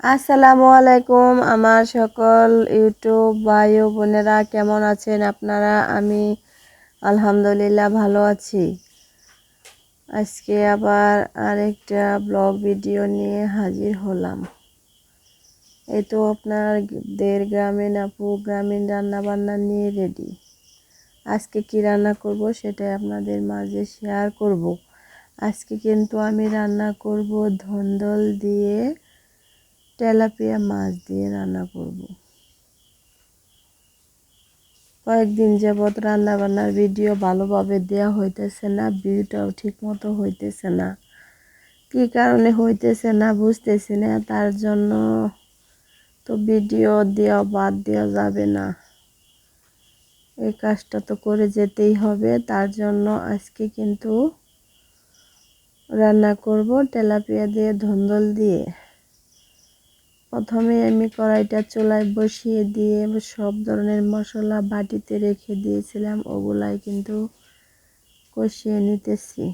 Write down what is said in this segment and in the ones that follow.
আসসালামু আলাইকুম আমার সকল ইউটিউব ভাই ও বোনেরা, কেমন আছেন আপনারা? আমি আলহামদুলিল্লাহ ভালো আছি। আজকে আবার আরেকটা ব্লগ ভিডিও নিয়ে হাজির হলাম। এই তো আপনার আপনাদের গ্রামীণ আপু গ্রামীণ রান্না বান্না নিয়ে রেডি আজকে কি রান্না করব সেটাই আপনাদের মাঝে শেয়ার করব। আজকে কিন্তু আমি রান্না করব ধন্দল দিয়ে তেলাপিয়া মাছ দিয়ে রান্না করব। কয়েকদিন যাবৎ রান্না বান্নার ভিডিও ভালোভাবে দেওয়া হইতেছে না, ভিউটাও ঠিক মতো হইতেছে না। কি কারণে হইতেছে না বুঝতেছি না, তার জন্য তো ভিডিও দেওয়া বাদ দেওয়া যাবে না। এই কাজটা তো করে যেতেই হবে, তার জন্য আজকে কিন্তু রান্না করব তেলাপিয়া দিয়ে ধন্দল দিয়ে। প্রথমে আমি কড়াইটা চুলায় বসিয়ে দিয়ে সব ধরনের মশলা বাটিতে রেখে দিয়েছিলাম, ওগুলাই কিন্তু কষিয়ে নিতেছি।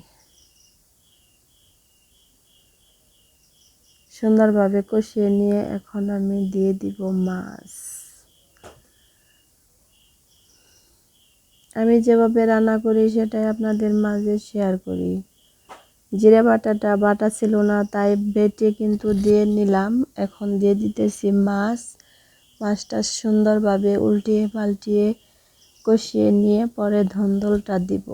সুন্দরভাবে কষিয়ে নিয়ে এখন আমি দিয়ে দিব মাছ। আমি যেভাবে রান্না করি সেটাই আপনাদের মাঝে শেয়ার করি। জিরে বাটাটা বাটা ছিল না, তাই বেটে কিন্তু দিয়ে নিলাম। এখন দিয়ে দিতেছি মাছ। মাছটা সুন্দরভাবে উল্টিয়ে পাল্টিয়ে কষিয়ে নিয়ে পরে ধন্দলটা দিব।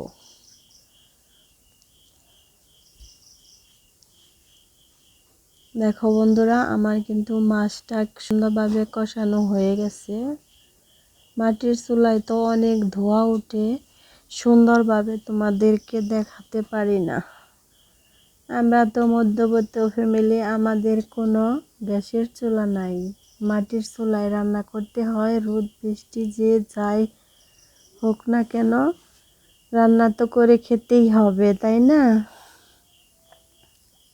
দেখো বন্ধুরা, আমার কিন্তু মাছটা সুন্দরভাবে কষানো হয়ে গেছে। মাটির চুলায় তো অনেক ধোয়া উঠে সুন্দরভাবে তোমাদেরকে দেখাতে পারি না। আমরা তো মধ্যবর্তী ফ্যামিলি আমাদের কোনো গ্যাসের চুলা নাই। মাটির চুলায় রান্না করতে হয়, রোদ, বৃষ্টি, যে যাই হোক না কেন, রান্না তো করে খেতেই হবে, তাই না?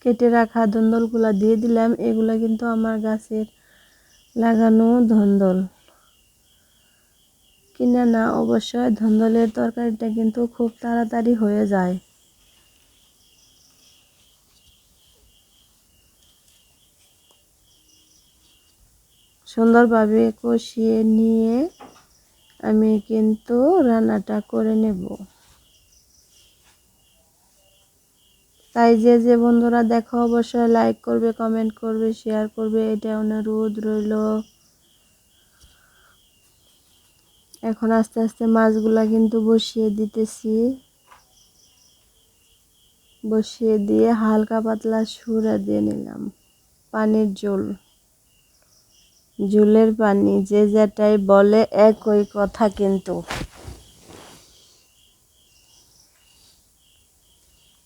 কেটে রাখা ধন্দলগুলো দিয়ে দিলাম, এগুলো কিন্তু আমার গাছের লাগানো ধন্দল। কিনে না, অবশ্যই ধন্দলের তরকারিটা কিন্তু খুব তাড়াতাড়ি হয়ে যায়। সুন্দরভাবে কষিয়ে নিয়ে আমি কিন্তু রান্নাটা করে নেব। তাই যে যে বন্ধুরা দেখো, অবশ্যই লাইক করবে কমেন্ট করবে শেয়ার করবে, এটা অনুরোধ রইল। এখন আস্তে আস্তে মাছগুলা কিন্তু বসিয়ে দিতেছি। বসিয়ে দিয়ে হালকা পাতলা সুরা দিয়ে নিলাম, পানির জল। জুলের পানি যে যেটাই বলে একই কথা কিন্তু।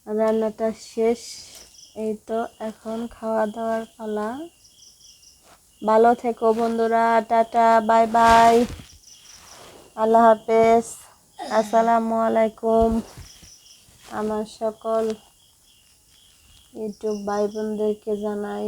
রান্নাটা শেষ, এই তো এখন খাওয়া দাওয়ার পালা। ভালো থেকো বন্ধুরা, টাটা, বাই বাই। আল্লাহ হাফেজ। আসসালামু আলাইকুম। আমার সকল ইউটিউব ভাই বোনদেরকে জানাই